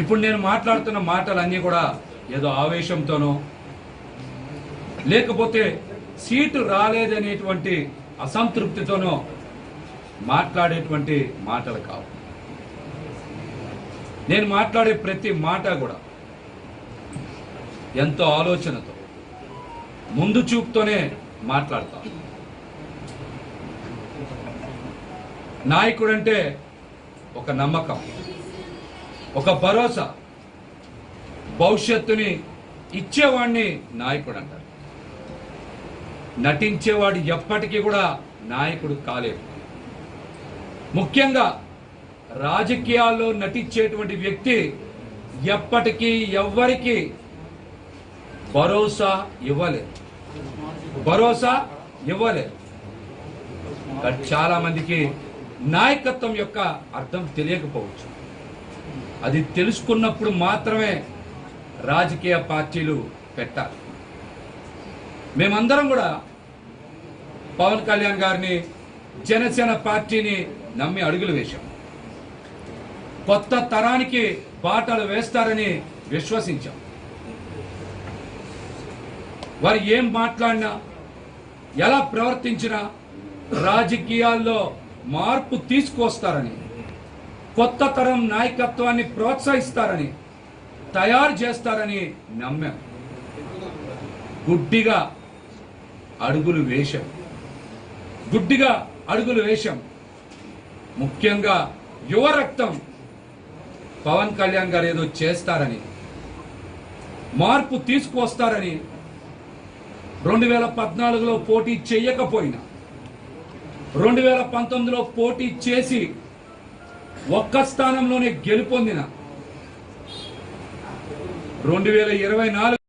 ఇప్పుడు నేను మాట్లాడుతున్న మాటలన్నీ కూడా ఏదో ఆవేశంతోనో లేకపోతే సీటు రాలేదనేటువంటి అసంతృప్తితోనో మాట్లాడేటువంటి మాటలు కావు. నేను మాట్లాడే ప్రతి మాట కూడా ఎంతో ఆలోచనతో ముందు చూపుతోనే మాట్లాడతాను నాయకుడంటే ఒక నమ్మకం. ఒక భరోసా. భవిష్యత్తుని ఇచ్చేవాడిని నాయకుడు అంటారు. నటించేవాడు ఎప్పటికీ కూడా నాయకుడు కాలేడు. ముఖ్యంగా రాజకీయాల్లో నటించేటువంటి వ్యక్తి ఎప్పటికీ ఎవ్వరికి భరోసా ఇవ్వలేదు. భరోసా ఇవ్వలేదు. చాలా మందికి నాయకత్వం యొక్క అర్థం తెలియకపోవచ్చు. అది తెలుసుకున్నప్పుడు మాత్రమే రాజకీయ పార్టీలు పెట్టాలి. మేమందరం కూడా పవన్ కళ్యాణ్ గారిని జనసేన పార్టీని నమ్మి అడుగులు వేశాం. కొత్త తరానికి బాటలు వేస్తారని విశ్వసించాం. వారు ఏం మాట్లాడినా ఎలా ప్రవర్తించినా రాజకీయాల్లో మార్పు తీసుకొస్తారని కొత్త తరం నాయకత్వాన్ని ప్రోత్సహిస్తారని తయారు చేస్తారని నమ్మాం. గుడ్డిగా అడుగులు వేశాం. గుడ్డిగా అడుగులు వేశాం. ముఖ్యంగా యువ రక్తం పవన్ కళ్యాణ్ గారు ఏదో చేస్తారని మార్పు తీసుకువస్తారని రెండు వేల పద్నాలుగులో పోటీ చేయకపోయినా రెండు వేల పంతొమ్మిదిలో పోటీ చేసి ఒక్క స్థానంలోనే గెలుపొందిన. రెండు వేల ఇరవై నాలుగు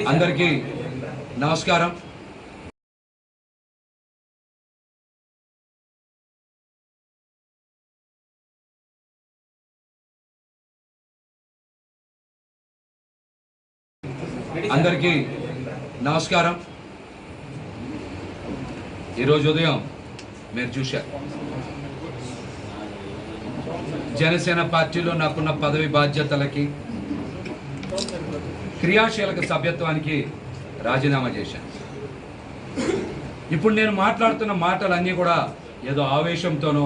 అందరికీ నమస్కారం. అందరికీ నమస్కారం. ఈరోజు ఉదయం మీరు చూశారు. జనసేన పార్టీలో నాకున్న పదవి బాధ్యతలకి క్రియాశీలక సభ్యత్వానికి రాజీనామా చేశాను. ఇప్పుడు నేను మాట్లాడుతున్న మాటలన్నీ కూడా ఏదో ఆవేశంతోనో